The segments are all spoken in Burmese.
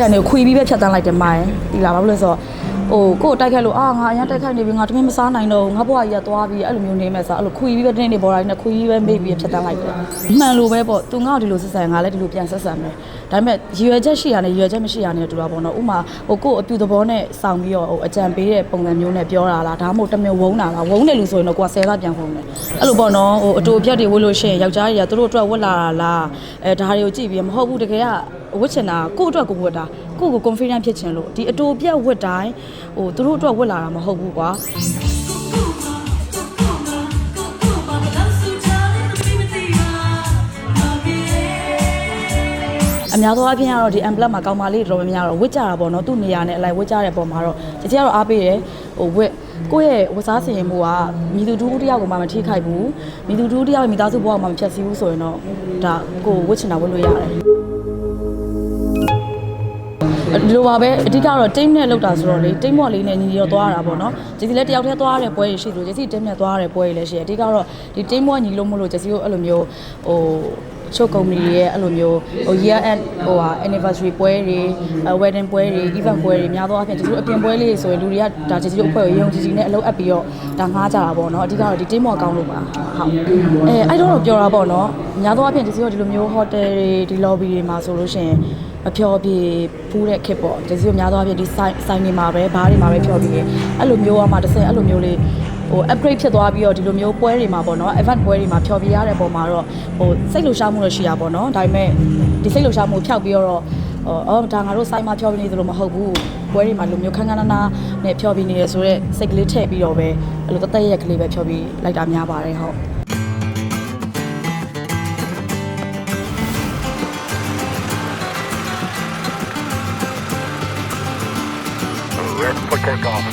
တန်တွေကိုခွေပြီးပဲဖြတ်တန်းလိုက်တယ်မိုင်းဒီလားဘာလို့လဲဆိုတော့ ဟိုကိုယ်တိုက်ခတ်လို့အာငါအရင်တိုက်ခတ်နေပြီငါတမင်မစားနိုင်တော့ဘူးငါဘွားကြီးကသွားပြီးအဲ့လိုမျိုးနေမဲ့ဆိုအဲ့လိုခွေပြီးပဲတင်းနေပေါ်တိုင်းနဲ့ခွေပြီးပဲမေ့ပြီးဖြတ်တန်းလိုက်တယ်မှန်လို့ပဲပေါ့သူငါ့ကိုဒီလိုဆက်ဆံငါလည်းဒီလိုပြန်ဆက်ဆံမယ်ဒါပေမဲ့ရည်ရွယ်ချက်ရှိရနဲ့ရည်ရွယ်ချက်မရှိရနဲ့တူတာပေါ့နော်ဥမာဟိုကိုယ်အပြူသဘောနဲ့စောင့်ပြီးတော့ဟိုအကြံပေးတဲ့ပုံစံမျိုးနဲ့ပြောတာလားဒါမှမဟုတ်တမင်ဝုန်းတာလားဝုန်းတယ်လို့ဆိုရင်တော့ကိုယ်ကဆယ်သားပြန်ဝုန်းတယ်အဲ့လိုပေါ့နော်ဟိုအတူအပြတ်တွေဝတ်လို့ရှိရင်ယောက်ျားတွေကသူတို့အတွက်ဝတ်လာတာလားအဲဒါတွေကိုကြည့်ပြီးမဟုတ်ဘူးတကယ်ကဝတ်ချင်တာကိုယ့်အတွက်ကိုယ်ဝတ်တာ ကိုယ့်ကို confident ဖြစ်ချင်လို့ဒီအတူအပြတ်ဝတ်တိုင်းဟိုသူတို့အတွက်ဝတ်လာတာမဟုတ်ဘူးကွာအများသောအားဖြင့်ကတော့ဒီ emblem မှာကောင်းပါလေးတော်တော်များများတော့ဝစ်ကြတာပေါ့နော်သူ့နေရာနဲ့အလိုက်ဝစ်ကြတဲ့ပုံမှာတော့ကြည်ကြကတော့အားပေးတယ်ဟိုဝစ်ကိုယ့်ရဲ့ဝစားစီရင်မှုကမိသူတူတယောက်ကိုမှမထိခိုက်ဘူးမိသူတူတယောက်ရဲ့မိသားစုဘဝကိုမှမဖြတ်စည်းဘူးဆိုရင်တော့ဒါကိုယ်ဝစ်ချင်တာဝစ်လို့ရတယ်ဒီ လိုပါပဲအဓိကတော့ team နဲ့လောက်တာဆိုတော့လေ team မော်လေးနဲ့ညီညီတော့သွားရတာပေါ့နော်ဂျေစီလည်းတယောက်တည်းသွားရတဲ့ပွဲတွေရှိသလိုဂျေစီ team နဲ့သွားရတဲ့ပွဲတွေလည်းရှိတယ်အဓိကတော့ဒီ team မော်ညီလို့မလို့ဂျေစီကိုအဲ့လိုမျိုးဟိုချုပ်ကုမ္ပဏီရဲ့အဲ့လိုမျိုးဟို year end ဟိုဟာ anniversary ပွဲတွေ wedding ပွဲတွေ event ပွဲတွေများသောအားဖြင့်ကျေးဇူးအပြင်ပွဲလေးဆိုရင်လူတွေကဒါကျေးဇူးအဖွဲ့ကိုရုံကြည်ကြည်နဲ့အလုပ်အပ်ပြီးတော့ဒါငှားကြတာပေါ့နော်အဓိကတော့ဒီ team မော်ကောင်းလို့ပါဟုတ်အဲအဲ့တော့တော့ပြောတာပေါ့နော်များသောအားဖြင့်ကျေးဇူးကဒီလိုမျိုး hotel တွေဒီ lobby တွေမှာဆိုလို့ရှိရင် အဖျော်ပြေဖူးတဲ့ခစ်ပေါ့ကျေးဇူးများသောအားဖြင့်ဒီ site site တွေမှာပဲဘားတွေမှာပဲဖျော်ပြေအဲ့လိုမျိုးအမှတစ်ဆယ်အဲ့လိုမျိုးလေးဟို upgrade ဖြစ်သွားပြီးတော့ဒီလိုမျိုးပွဲတွေမှာပေါ့နော် event ပွဲတွေမှာဖျော်ပြရတဲ့ပုံမှာတော့ဟိုစိတ်လှုပ်ရှားမှုတော့ရှိရပါတော့ဒါပေမဲ့ဒီစိတ်လှုပ်ရှားမှုဖျောက်ပြီးတော့အော်ဒါငါတို့ site မှာဖျော်ပြနေသလိုမဟုတ်ဘူးပွဲတွေမှာလိုမျိုးခန်းခန်းနားနားနဲ့ဖျော်ပြနေရဆိုတော့စိတ်ကလေးထည့်ပြီးတော့ပဲအဲ့လိုတသက်ရက်ကလေးပဲဖျော်ပြလိုက်တာများပါတယ်ဟုတ် for takeoff.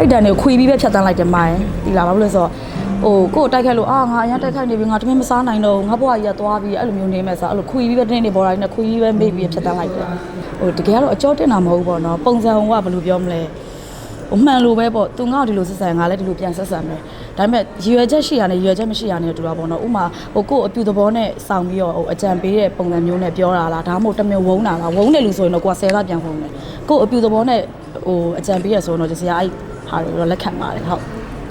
အဲ့တန်တွေကိုခွေပြီးပဲဖြတ်တန်းလိုက်တယ်မိုင်းဒီလားဘာလို့လဲဆိုတော့ ဟိုကိုယ်တိုက်ခတ်လို့အာငါအရင်တိုက်ခတ်နေပြီငါတမင်မစားနိုင်တော့ဘူးငါဘွားကြီးကသွားပြီးအဲ့လိုမျိုးနေမဲ့ဆိုအဲ့လိုခွေပြီးပဲတင်းနေပေါ်တိုင်းနဲ့ခွေပြီးပဲမေ့ပြီးဖြတ်တန်းလိုက်တယ်ဟိုတကယ်ကတော့အကျော်တင်တာမဟုတ်ဘူးပေါ့နော်ပုံစံကဘယ်လိုပြောမလဲဟိုမှန်လို့ပဲပေါ့သူငါ့ကိုဒီလိုဆက်ဆံငါလည်းဒီလိုပြန်ဆက်ဆံမယ်ဒါပေမဲ့ရည်ရွယ်ချက်ရှိရနဲ့ရည်ရွယ်ချက်မရှိရနဲ့တူတာပေါ့နော်ဥမာဟိုကိုယ်အပြူသဘောနဲ့စောင့်ပြီးတော့ဟိုအကြံပေးတဲ့ပုံစံမျိုးနဲ့ပြောတာလားဒါမှမဟုတ်တမင်ဝုန်းတာလားဝုန်းတယ်လို့ဆိုရင်တော့ကိုယ်ဆယ်သားပြန်ဝုန်းတယ်ကိုယ်အပြူသဘောနဲ့ဟိုအကြံပေးရဆိုရင်တော့ကျစရာအဲ့ဟာတွေတော့လက်ခံပါတယ်ဟုတ်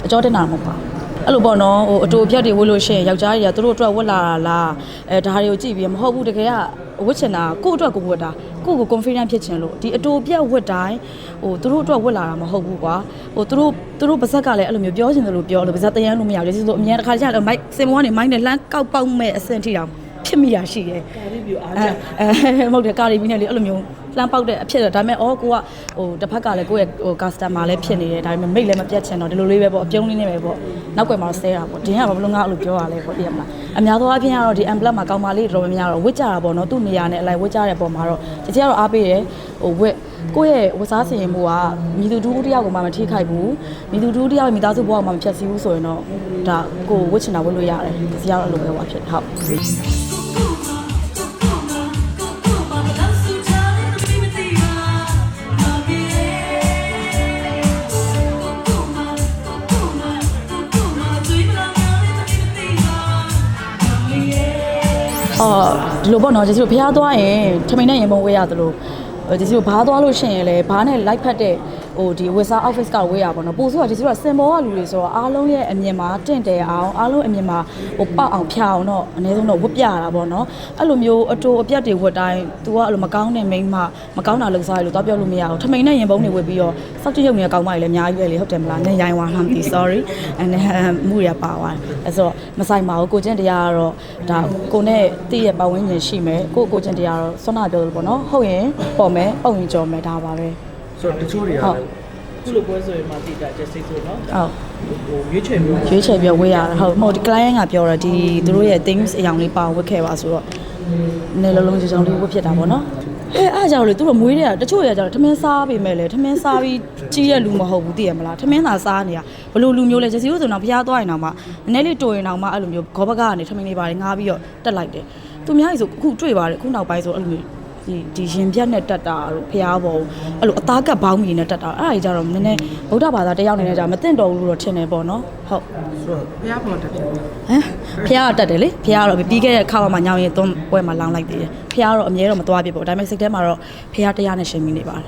အကျော်တင်တာမဟုတ်ပါဘူး အဲ့လိုပေါ့နော်ဟိုအတူအပြတ်တွေဝတ်လို့ရှိရင်ယောက်ျားတွေကသူတို့အတွက်ဝတ်လာတာလားအဲဒါတွေကိုကြည့်ပြီးမဟုတ်ဘူးတကယ်ကဝတ်ချင်တာကိုယ့်အတွက်ကိုယ်ဝတ်တာကိုယ့်ကို confident ဖြစ်ချင်လို့ဒီအတူအပြတ်ဝတ်တိုင်းဟိုသူတို့အတွက်ဝတ်လာတာမဟုတ်ဘူးကွာဟိုသူတို့သူတို့ပါဇက်ကလည်းအဲ့လိုမျိုးပြောချင်တယ်လို့ပြောလို့ပါဇက်တရမ်းလို့မရဘူးကျေးဇူးအမြဲတခါကျတော့မိုက်စင်မောကနေမိုင်းနဲ့လှမ်းကောက်ပေါက်မဲ့အဆင့်ထိတောင်ဖြစ်မိတာရှိတယ်ကာရီပြူအားအဲကြအဲမဟုတ်တယ်ကာရီဘီနဲ့လေအဲ့လိုမျိုး လှမ်းပေါက်တဲ့အဖြစ်တော့ဒါပေမဲ့အော်ကိုကဟိုတစ်ဖက်ကလည်းကိုယ့်ရဲ့ဟို customer လည်းဖြစ်နေတယ်ဒါပေမဲ့မိတ်လည်းမပြတ်ချင်တော့ဒီလိုလေးပဲပေါ့အပြုံးလေးနဲ့ပဲပေါ့နောက်ွယ်မှာတော့ဆဲတာပေါ့ဒင်းကဘာလို့ငါအဲ့လိုပြောရလဲပေါ့သိရမလားအများသောအားဖြင့်ကတော့ဒီ emblem မှာကောင်းပါလေးတော်တော်များများတော့ဝစ်ကြတာပေါ့နော်သူ့နေရာနဲ့အလိုက်ဝစ်ကြတဲ့ပုံမှာတော့ကြည်ကြကတော့အားပေးတယ်ဟိုဝစ်ကိုယ့်ရဲ့ဝစားစီရင်မှုကမိသူတူတယောက်ကိုမှမထိခိုက်ဘူးမိသူတူတယောက်ရဲ့မိသားစုဘဝကိုမှမဖြတ်စည်းဘူးဆိုရင်တော့ဒါကိုယ်ဝစ်ချင်တာဝစ်လို့ရတယ်ကြည်ကြကတော့အဲ့လိုပဲဟောဖြစ်ဟုတ် အော်ဒီလိုပေါ့နော်ကျေးဇူးဖះသွားရင်ထမိန်နဲ့ရင်ပုံဝေးရသလိုကျေးဇူးဘားသွားလို့ရှိရင်လည်းဘားနဲ့ like ဖတ်တဲ့ ဟိုဒီဝက်စာ office ကဝေးရပါတော့ပို့ဆိုတော့ကျေးဇူးကစင်ဘောကလူတွေဆိုတော့အားလုံးရဲ့အမြင်မှာတင့်တယ်အောင်အားလုံးအမြင်မှာဟိုပေါက်အောင်ဖြာအောင်တော့အနည်းဆုံးတော့ဝတ်ပြရတာပေါ့နော်အဲ့လိုမျိုးအတူအပြတ်တွေဝတ်တိုင်း तू ကအဲ့လိုမကောင်းတဲ့မိန်းမမကောင်းတာလုပ်စားရလို့တော့ပြောလို့မရဘူးထမိန်နဲ့ရင်ပုံတွေဝတ်ပြီးတော့စောက်တရုပ်နေကောင်းမကြီးလည်းအများကြီးပဲလေဟုတ်တယ်မလားနင်ရိုင်းဝါမှမသိ sorry အဲ့နဲ့မှုရပါသွားတယ်အဲ့ဆိုတော့မဆိုင်ပါဘူးကိုချင်းတရားကတော့ဒါကိုနဲ့တည့်ရဲ့ပတ်ဝန်းကျင်ရှိမယ်ကိုကိုချင်းတရားတော့ဆွမ်းနာပြောလို့ပေါ့နော်ဟုတ်ရင်ပေါ်မယ်ပုံရင်ကြော်မယ်ဒါပါပဲ ဆိုတော့တချို့တွေကဟုတ်ခုလိုပွဲဆိုရင်မှတိတာကျစိတ်ဆိုတော့ဟုတ်ဟိုရွေးချယ်မျိုးရွေးချယ်ပြီးတော့ဝေးရတယ်ဟုတ်မဟုတ်ဒီ client ကပြောတော့ဒီသူတို့ရဲ့ things အယောင်လေးပါဝတ်ခဲ့ပါဆိုတော့နေလုံးလုံးကြုံကြုံလေးဝတ်ဖြစ်တာပေါ့နော်အဲအားကြောင့်လေသူတို့မွေးတဲ့တချို့ရကြတော့ထမင်းစားပေမဲ့လေထမင်းစားပြီးကြီးရဲ့လူမဟုတ်ဘူးသိရမလားထမင်းသာစားနေတာဘလို့လူမျိုးလဲဂျစီတို့ဆိုတော့ဖျားသွားရင်တော့မှနည်းနည်းလေးတိုရင်တော့မှအဲ့လိုမျိုးဂောဘကကနေထမင်းလေးပါတယ်ငားပြီးတော့တက်လိုက်တယ်သူများကြီးဆိုအခုတွေ့ပါတယ်အခုနောက်ပိုင်းဆိုအဲ့လိုမျိုး ဒီဒီရင်ပြတ်နဲ့တက်တာတို့ဖျားပေါ်အဲ့လိုအသားကပ်ဘောင်းမီနဲ့တက်တာအဲ့ဒါကြီးကြတော့နည်းနည်းဗုဒ္ဓဘာသာတယောက်နေနဲ့ကြာမသိတော့ဘူးလို့တော့ထင်တယ်ပေါ့နော်ဟုတ်ဆိုတော့ဘုရားပေါ်တက်တယ်ဟမ်ဖះကတက်တယ်လေဖះကတော့ပြီးခဲ့တဲ့ခါမှညောင်းရင်သွန်းပွဲမှာလောင်းလိုက်သေးတယ်ဖះကတော့အမြဲတော့မသွားပြစ်ပေါ့ဒါပေမဲ့စိတ်ထဲမှာတော့ဖះတရားနဲ့ရှင်မိနေပါတယ်